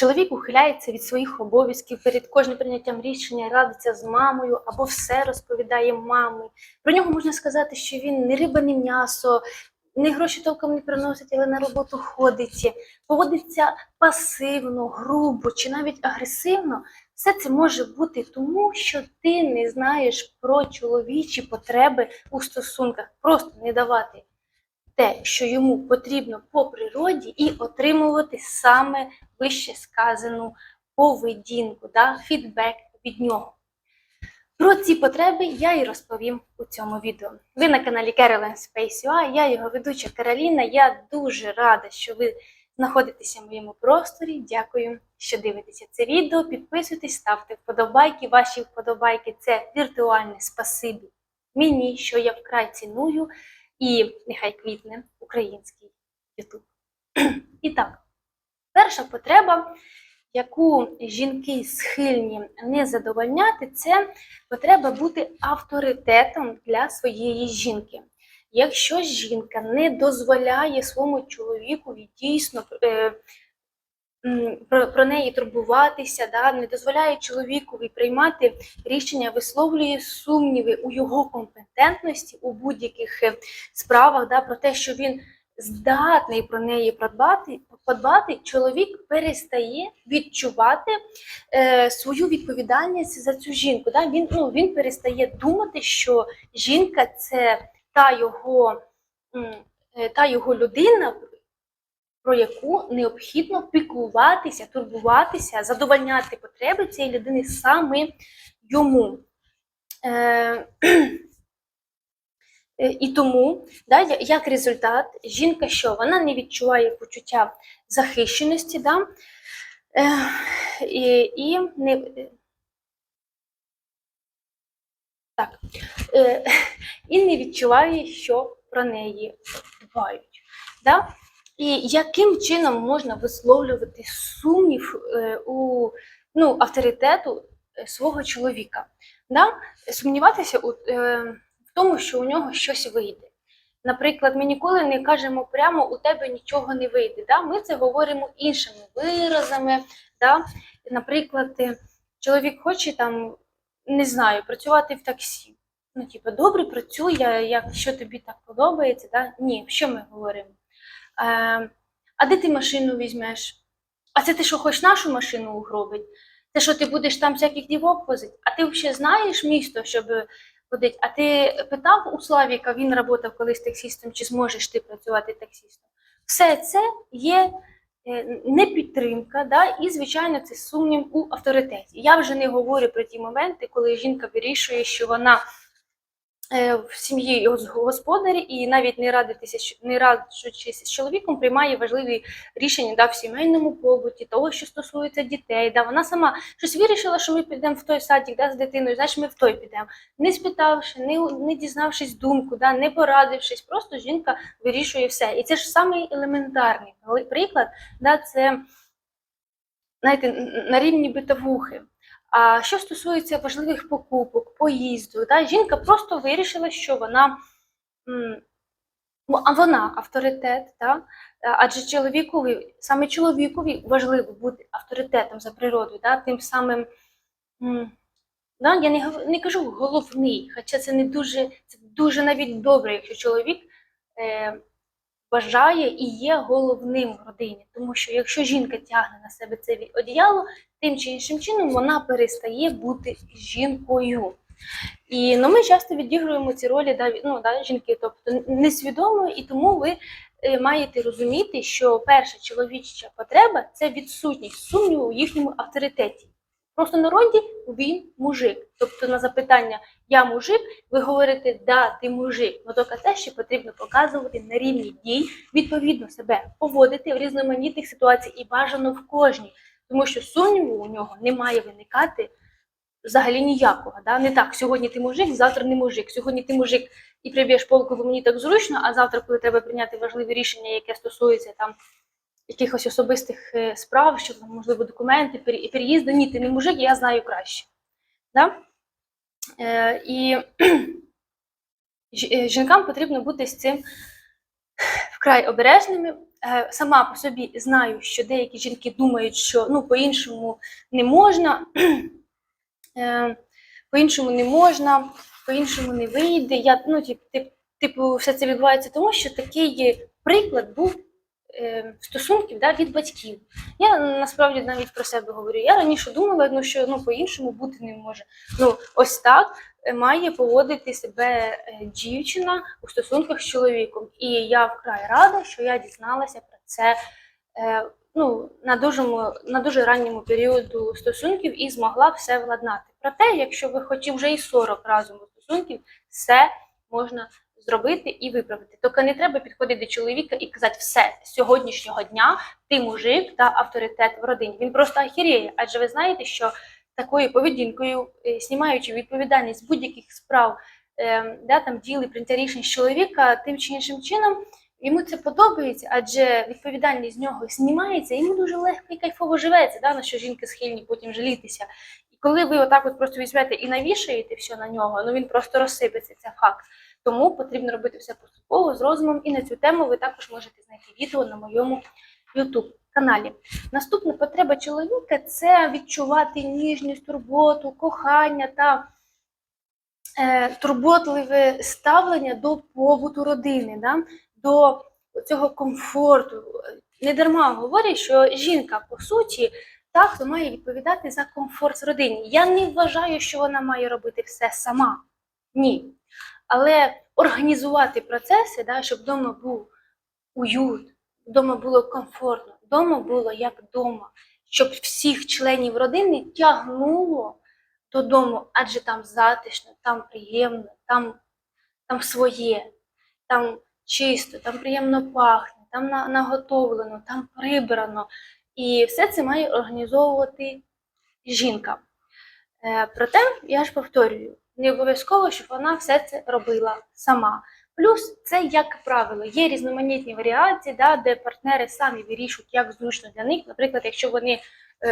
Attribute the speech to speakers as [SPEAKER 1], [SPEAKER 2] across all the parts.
[SPEAKER 1] Чоловік ухиляється від своїх обов'язків перед кожним прийняттям рішення, радиться з мамою або все розповідає мамі. Про нього можна сказати, що він не риба, не м'ясо, не гроші толком не приносить, але на роботу ходить, поводиться пасивно, грубо чи навіть агресивно. Все це може бути тому, що ти не знаєш про чоловічі потреби у стосунках. Просто не давати те, що йому потрібно по природі, і отримувати саме вище сказану поведінку, да, фідбек від нього. Про ці потреби я і розповім у цьому відео. Ви на каналі Caroline Space UA, я його ведуча Кароліна. Я дуже рада, що ви знаходитеся в моєму просторі. Дякую, що дивитеся це відео. Підписуйтесь, ставте вподобайки. Ваші вподобайки це віртуальне спасибі мені, що я вкрай ціную, і нехай квітне український Ютуб. І так, перша потреба, яку жінки схильні не задовольняти, це потреба бути авторитетом для своєї жінки. Якщо жінка не дозволяє своєму чоловікові дійсно е, про, про неї турбуватися, да, не дозволяє чоловікові приймати рішення, висловлює сумніви у його компетентності у будь-яких е, справах, да, про те, що він здатний про неї подбати, подбати чоловік перестає відчувати е, свою відповідальність за цю жінку. Да? Він, ну, він перестає думати, що жінка це та його, е, та його людина, про яку необхідно піклуватися, турбуватися, задовольняти потреби цієї людини саме йому. Е, Е, І тому, да, як результат, жінка що? Вона не відчуває почуття захищеності, да, е, і, і не. Так, е, і не відчуває, що про неї дбають. Да? І яким чином можна висловлювати сумнів е, у ну, авторитету е, свого чоловіка? Да? Сумніватися у. Е, в тому, що у нього щось вийде. Наприклад, ми ніколи не кажемо прямо у тебе нічого не вийде. Да? Ми це говоримо іншими виразами. Да? Наприклад, чоловік хоче там, не знаю, працювати в таксі. Ну, типу, добре, працюй, я- якщо тобі так подобається. Да? Ні, що ми говоримо? Е, а де ти машину візьмеш? А це ти що, хочеш нашу машину угробити? Це що ти будеш там всяких дівок возити? А ти взагалі знаєш місто, щоб ходить. А ти питав у Славіка, він працював колись таксістом, чи зможеш ти працювати таксістом? Все це є е, непідтримка, да? і, звичайно, це сумнів у авторитеті. Я вже не говорю про ті моменти, коли жінка вирішує, що вона в сім'ї гос- господарі і навіть не радитися, не раджучись з чоловіком, приймає важливі рішення да, в сімейному побуті, того, що стосується дітей. Да. Вона сама щось вирішила, що ми підемо в той садик да, з дитиною, значить ми в той підемо. Не спитавши, не, не дізнавшись думку, да, не порадившись, просто жінка вирішує все. І це ж самий елементарний приклад, да, це знаєте, на рівні битовухи. А що стосується важливих покупок, поїзду, да, жінка просто вирішила, що вона, ну, а вона авторитет, да? адже чоловікові, саме чоловікові важливо бути авторитетом за природою, да? тим самим, да, я не, не кажу головний, хоча це не дуже, це дуже навіть добре, якщо чоловік е, вважає і є головним в родині. Тому що якщо жінка тягне на себе це одіяло, тим чи іншим чином вона перестає бути жінкою. І ну, ми часто відігруємо ці ролі да, ну, да, жінки, тобто несвідомо, і тому ви е, маєте розуміти, що перша чоловіча потреба це відсутність сумніву у їхньому авторитеті. Просто народі він мужик. Тобто на запитання я мужик, ви говорите да, ти мужик. Ну тільки те, що потрібно показувати на рівні дій, відповідно себе поводити в різноманітних ситуаціях і бажано в кожній, тому що сумніву у нього не має виникати взагалі ніякого. Да? Не так, сьогодні ти мужик, завтра не мужик. Сьогодні ти мужик і приб'єш полку, бо мені так зручно, а завтра, коли треба прийняти важливе рішення, яке стосується там якихось особистих е, справ, що можливо, документи, пері- переїзди, ні, ти не мужик, я знаю краще. Да? Е, і е, жінкам потрібно бути з цим вкрай обережними, е, сама по собі знаю, що деякі жінки думають, що ну по-іншому не можна, е, по-іншому не можна, по-іншому не вийде. Я, ну, тип, тип, типу, все це відбувається тому, що такий приклад був стосунків да, від батьків. Я насправді навіть про себе говорю. Я раніше думала, ну, що ну, по-іншому бути не може. Ну, ось так е, має поводити себе е, дівчина у стосунках з чоловіком. І я вкрай рада, що я дізналася про це е, ну, на, дуже, на дуже ранньому періоду стосунків і змогла все владнати. Проте, якщо ви хоч вже і 40 разом у стосунків, все можна зробити і виправити. Тільки не треба підходити до чоловіка і казати, все, з сьогоднішнього дня ти мужик та авторитет в родині. Він просто ахіреє, адже ви знаєте, що такою поведінкою, е, знімаючи відповідальність будь-яких справ, е, да, там діли прийняття рішень чоловіка тим чи іншим чином. Йому це подобається, адже відповідальність з нього знімається, йому дуже легко і кайфово живеться, да, на що жінки схильні потім жалітися. І коли ви отак от просто візьмете і навішаєте все на нього, ну він просто розсипеться, це факт. Тому потрібно робити все поступово з розумом. І на цю тему ви також можете знайти відео на моєму YouTube каналі. Наступна потреба чоловіка це відчувати ніжність, турботу, кохання та е, турботливе ставлення до побуту родини, да? до цього комфорту. Не дарма говорять, що жінка, по суті, та, хто має відповідати за комфорт в родині. Я не вважаю, що вона має робити все сама. Ні. Але організувати процеси, да, щоб вдома був уют, вдома було комфортно, вдома було як вдома, щоб всіх членів родини тягнуло додому, адже там затишно, там приємно, там, там своє, там чисто, там приємно пахне, там на- наготовлено, там прибрано. І все це має організовувати жінка. Е, Проте, я ж повторюю, не обов'язково, щоб вона все це робила сама. Плюс це, як правило, є різноманітні варіації, да, де партнери самі вирішують, як зручно для них. Наприклад, якщо вони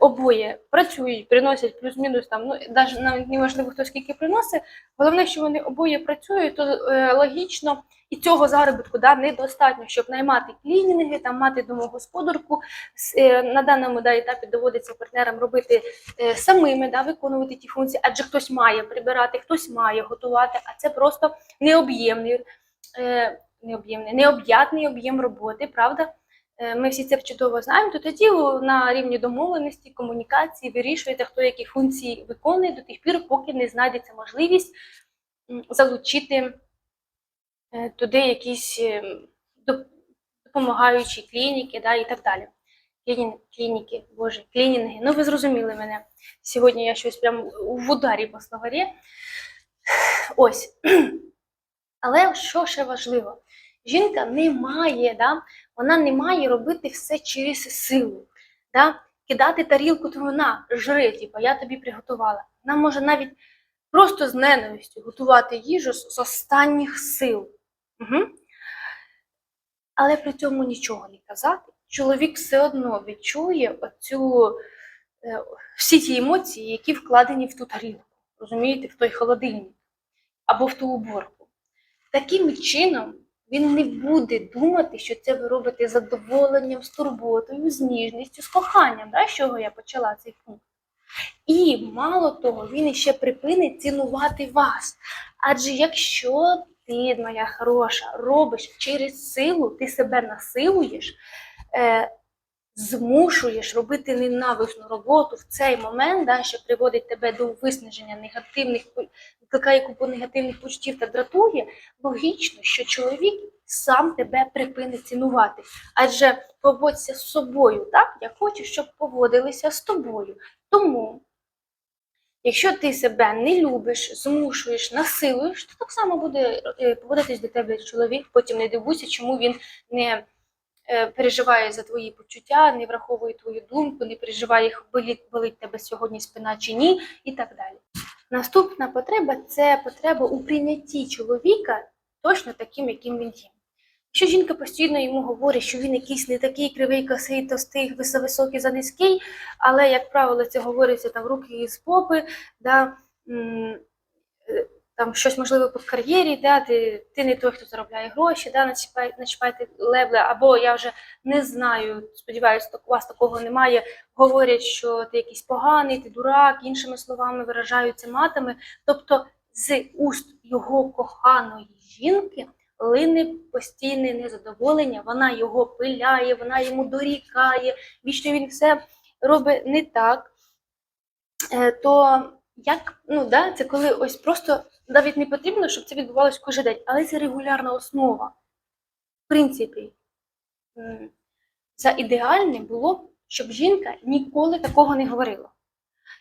[SPEAKER 1] обоє працюють, приносять плюс-мінус там, ну навіть навіть неважливо, хто скільки приносить. Головне, що вони обоє працюють, то е, логічно і цього заробітку да, недостатньо, щоб наймати клінінги, там мати домогосподарку. Е, На даному да, етапі доводиться партнерам робити е, самими, да, виконувати ті функції, адже хтось має прибирати, хтось має готувати, а це просто необ'ємний, е, необ'ємний, необ'ятний об'єм роботи, правда? Е, Ми всі це чудово знаємо, то тоді на рівні домовленості, комунікації вирішуєте, хто які функції виконує до тих пір, поки не знайдеться можливість залучити е, туди якісь е, допомагаючі клініки да, і так далі. Клінін, клініки, боже, клінінги. Ну, ви зрозуміли мене. Сьогодні я щось прям в ударі по словарі. Ось. Але що ще важливо? Жінка не має, да, вона не має робити все через силу. Да? Кидати тарілку, то вона жри, типу, я тобі приготувала. Вона може навіть просто з ненавистю готувати їжу з останніх сил. Угу. Але при цьому нічого не казати. Чоловік все одно відчує оцю, е, всі ті емоції, які вкладені в ту тарілку, розумієте, в той холодильник або в ту уборку. Таким чином він не буде думати, що це ви робите з задоволенням, з турботою, з ніжністю, з коханням, да, з чого я почала цей пункт. І мало того, він іще припинить цінувати вас. Адже якщо ти, моя хороша, робиш через силу, ти себе насилуєш, е, змушуєш робити ненависну роботу в цей момент, да, що приводить тебе до виснаження негативних, викликає купу негативних почуттів та дратує, логічно, що чоловік сам тебе припинить цінувати. Адже поводься з собою так, як хочеш, щоб поводилися з тобою. Тому, якщо ти себе не любиш, змушуєш, насилуєш, то так само буде е, поводитись до тебе чоловік. Потім не дивуйся, чому він не переживає за твої почуття, не враховує твою думку, не переживає, болить, болить тебе сьогодні спина чи ні, і так далі. Наступна потреба це потреба у прийнятті чоловіка точно таким, яким він є. Якщо жінка постійно йому говорить, що він якийсь не такий кривий, косий, товстий, висо- високий, занизький, але, як правило, це говориться там руки із попи, да, е, там щось можливо по кар'єрі, да, ти, ти не той, хто заробляє гроші, да, начіпай, начіпайте левли, або я вже не знаю, сподіваюся, у вас такого немає. Говорять, що ти якийсь поганий, ти дурак, іншими словами виражаються матами. Тобто з уст його коханої жінки лине постійне незадоволення, вона його пиляє, вона йому дорікає, вічно він все робить не так. Е, То як, ну да, це коли ось просто навіть не потрібно, щоб це відбувалося кожен день, але це регулярна основа. В принципі, за ідеальне було, б, щоб жінка ніколи такого не говорила.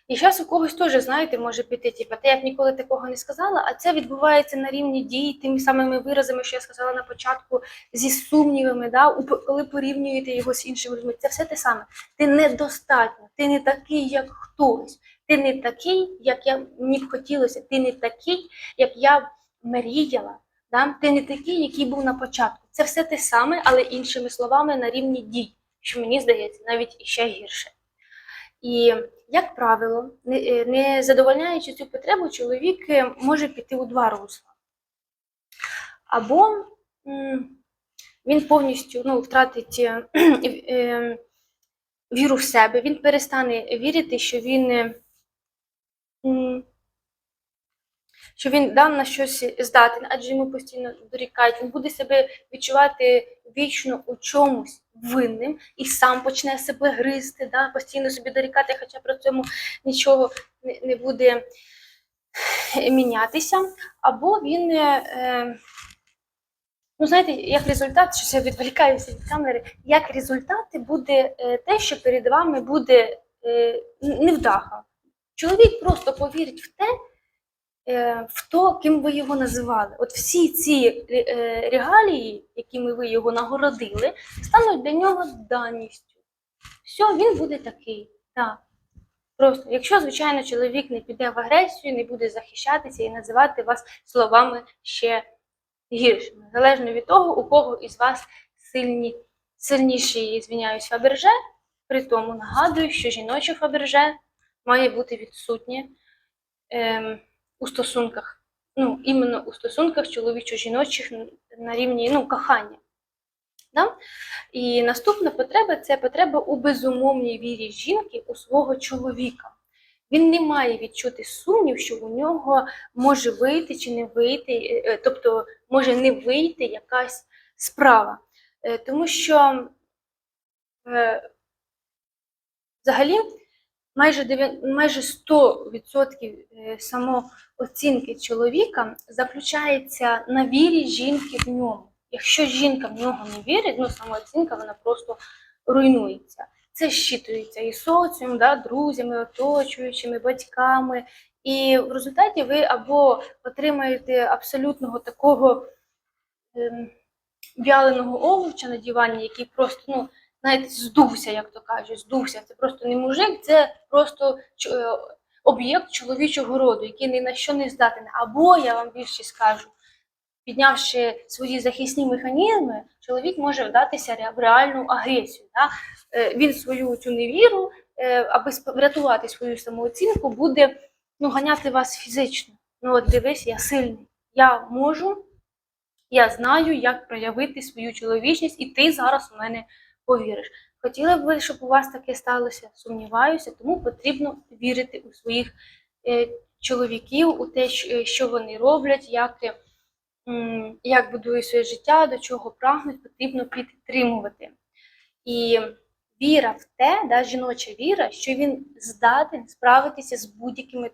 [SPEAKER 1] І зараз у когось теж, знаєте, може піти, типу, ти як ніколи такого не сказала, а це відбувається на рівні дій тими самими виразами, що я сказала на початку, зі сумнівами, да, коли порівнюєте його з іншими людьми. Це все те саме. Ти недостатньо, ти не такий, як хтось. Ти не такий, як я мені б хотілося, ти не такий, як я мріяла. Да? Ти не такий, який був на початку. Це все те саме, але іншими словами на рівні дій, що мені здається, навіть іще гірше. І, як правило, не, е, задовольняючи цю потребу, чоловік е, може піти у два русла. Або він повністю ну, втратить е, віру в себе, він перестане вірити, що він, що він да, на щось здатен, адже йому постійно дорікають. Він буде себе відчувати вічно у чомусь винним і сам почне себе гризти, да, постійно собі дорікати, хоча при цьому нічого не, буде мінятися. Або він. е, е, Ну, знаєте, як результат, що я відволікаюся від камери, як результати буде е, те, що перед вами буде е, невдаха. Чоловік просто повірить в те, в то, ким ви його називали. От всі ці е, регалії, якими ви його нагородили, стануть для нього даністю. Все, він буде такий. Так. Просто, якщо, звичайно, чоловік не піде в агресію, не буде захищатися і називати вас словами ще гіршими, залежно від того, у кого із вас сильні, сильніші, звіняюсь, фаберже. При тому нагадую, що жіноче фаберже має бути відсутнє ем, у стосунках, ну, іменно у стосунках чоловічо-жіночих на рівні ну, кохання. Да? І наступна потреба це потреба у безумовній вірі жінки у свого чоловіка. Він не має відчути сумнів, що у нього може вийти чи не вийти, е, е, тобто може не вийти якась справа. Е, Тому що взагалі майже, дев'я- майже 100% е, самооцінки чоловіка заключається на вірі жінки в ньому. Якщо жінка в нього не вірить, ну самооцінка вона просто руйнується. Це щитується і соціум, да, друзями, оточуючими, батьками. І в результаті ви або отримаєте абсолютного такого ем, вяленого овоча на дивані, який просто, ну, знаєте, здувся, як то кажуть, здувся. Це просто не мужик, це просто е, об'єкт чоловічого роду, який ні на що не здатен. Або я вам більше скажу, піднявши свої захисні механізми, чоловік може вдатися в реальну агресію. Да? Е, Він свою цю невіру, е, аби врятувати свою самооцінку, буде ну, ганяти вас фізично. Ну, от дивись, я сильний, я можу, я знаю, як проявити свою чоловічність, і ти зараз у мене повіриш. Хотіла б ви, щоб у вас таке сталося? Сумніваюся, тому потрібно вірити у своїх е, чоловіків, у те, що- е, вони роблять, як, е, як будують своє життя, до чого прагнуть, потрібно підтримувати. І віра в те, да, жіноча віра, що він здатен справитися з будь-якими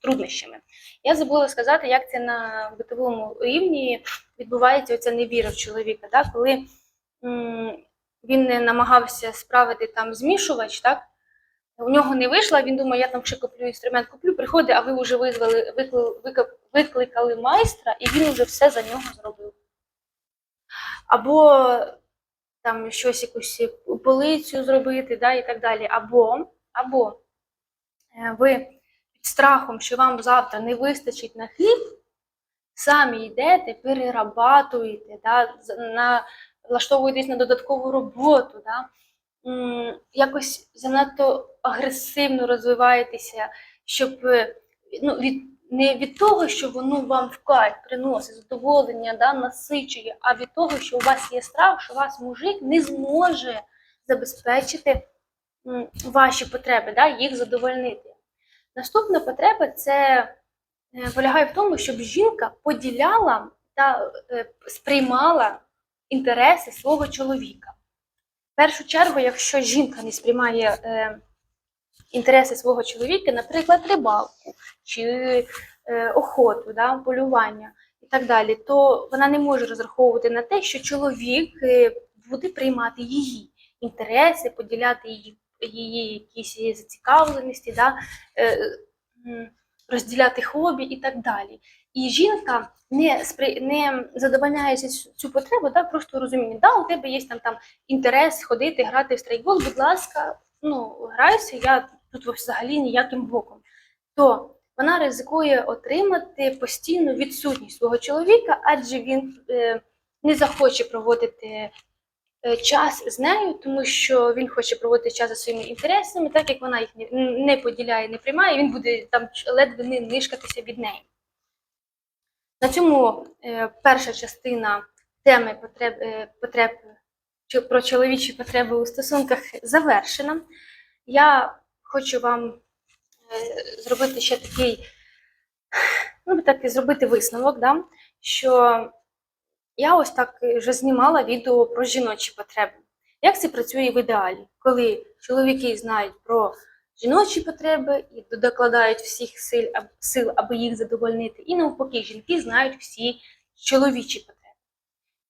[SPEAKER 1] труднощами. Я забула сказати, як це на битовому рівні відбувається оця невіра в чоловіка. Да? Коли він не намагався справити там змішувач, так? У нього не вийшло, він думає, я там ще куплю інструмент, куплю, приходить, а ви вже визвали, викли- викликали майстра, і він вже все за нього зробив. Або там щось якусь полицю зробити, да, і так далі. Або, або е, ви під страхом, що вам завтра не вистачить на хліб, самі йдете, перерабатуєте, да, на, влаштовуєтесь на додаткову роботу, да, якось занадто агресивно розвиваєтеся, щоб е, ну, від, не від того, що воно вам в кайф приносить задоволення, да, насичує, а від того, що у вас є страх, що вас мужик не зможе забезпечити ваші потреби, да, їх задовольнити. Наступна потреба це е, полягає в тому, щоб жінка поділяла та е, сприймала інтереси свого чоловіка. В першу чергу, якщо жінка не сприймає е, інтереси свого чоловіка, наприклад, рибалку чи е, охоту, да, полювання і так далі, то вона не може розраховувати на те, що чоловік е, буде приймати її інтереси, поділяти її, її якісь зацікавленості, да, е, розділяти хобі і так далі. І жінка не спри... не задовольняється цю- потребу, да, просто розуміння, да, у тебе є там, там інтерес ходити, грати в страйкбол, будь ласка, ну, грайся, я тут взагалі ніяким боком. То вона ризикує отримати постійну відсутність свого чоловіка, адже він е, не захоче проводити е, час з нею, тому що він хоче проводити час за своїми інтересами, так як вона їх не поділяє, не приймає, він буде там ледве не нишкатися від неї. На цьому е, перша частина теми потреб, е, потреб про чоловічі потреби у стосунках завершена. Я хочу вам е, зробити ще такий, ну так зробити висновок, да, що я ось так вже знімала відео про жіночі потреби. Як це працює в ідеалі, коли чоловіки знають про жіночі потреби і докладають всіх сил, сил, аби їх задовольнити, і навпаки, жінки знають всі чоловічі потреби.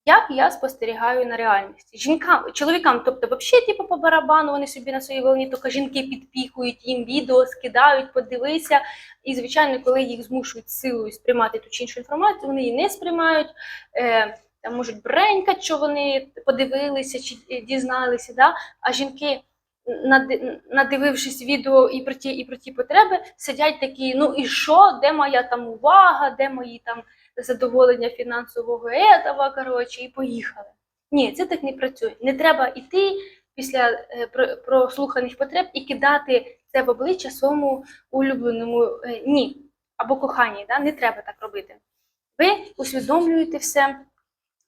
[SPEAKER 1] Як я спостерігаю на реальності? Жінкам, чоловікам, тобто, взагалі, типу, по барабану, вони собі на своїй волні, тільки жінки підпіхують їм відео, скидають, подивися. І, звичайно, коли їх змушують силою сприймати ту чи іншу інформацію, вони її не сприймають. Е, там можуть бренькати, що вони подивилися чи е, дізналися. Да? А жінки, надивившись відео і про ті, і про ті потреби, сидять такі: ну і що, де моя там увага, де мої там задоволення фінансового етава, коротше, і поїхали. Ні, це так не працює. Не треба йти після е, прослуханих потреб і кидати це в обличчя своєму улюбленому е, ні або коханій. Да? Не треба так робити. Ви усвідомлюєте все,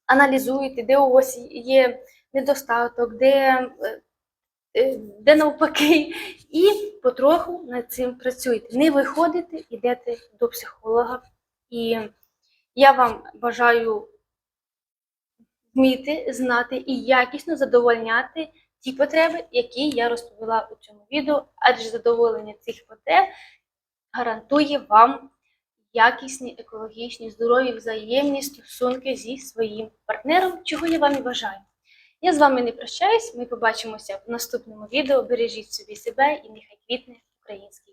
[SPEAKER 1] аналізуєте, де у вас є недостаток, де, е, де навпаки, і потроху над цим працюєте. Не виходите, йдете до психолога. І я вам бажаю вміти, знати і якісно задовольняти ті потреби, які я розповіла у цьому відео, адже задоволення цих потреб гарантує вам якісні, екологічні, здорові, взаємні стосунки зі своїм партнером, чого я вам і бажаю. Я з вами не прощаюсь, ми побачимося в наступному відео. Бережіть собі себе і нехай квітне українське.